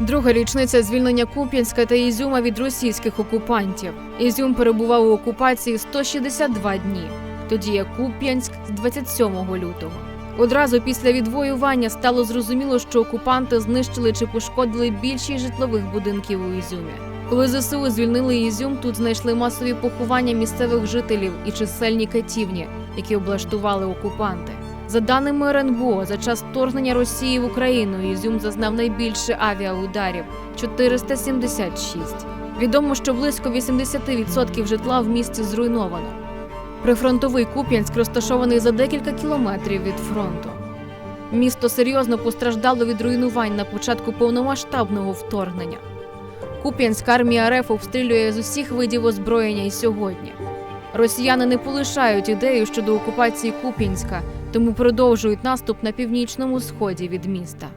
Друга річниця звільнення Куп'янська та Ізюма від російських окупантів. Ізюм перебував у окупації 162 дні, тоді як Куп'янськ з 27 лютого. Одразу після відвоювання стало зрозуміло, що окупанти знищили чи пошкодили більшість житлових будинків у Ізюмі. Коли ЗСУ звільнили Ізюм, тут знайшли масові поховання місцевих жителів і чисельні катівні, які облаштували окупанти. За даними РНБО, за час вторгнення Росії в Україну Ізюм зазнав найбільше авіаударів 476. Відомо, що близько 80% житла в місті зруйновано. Прифронтовий Куп'янськ розташований за декілька кілометрів від фронту. Місто серйозно постраждало від руйнувань на початку повномасштабного вторгнення. Куп'янська армія РФ обстрілює з усіх видів озброєння і сьогодні. Росіяни не полишають ідею щодо окупації Куп'янська, тому продовжують наступ на північному сході від міста.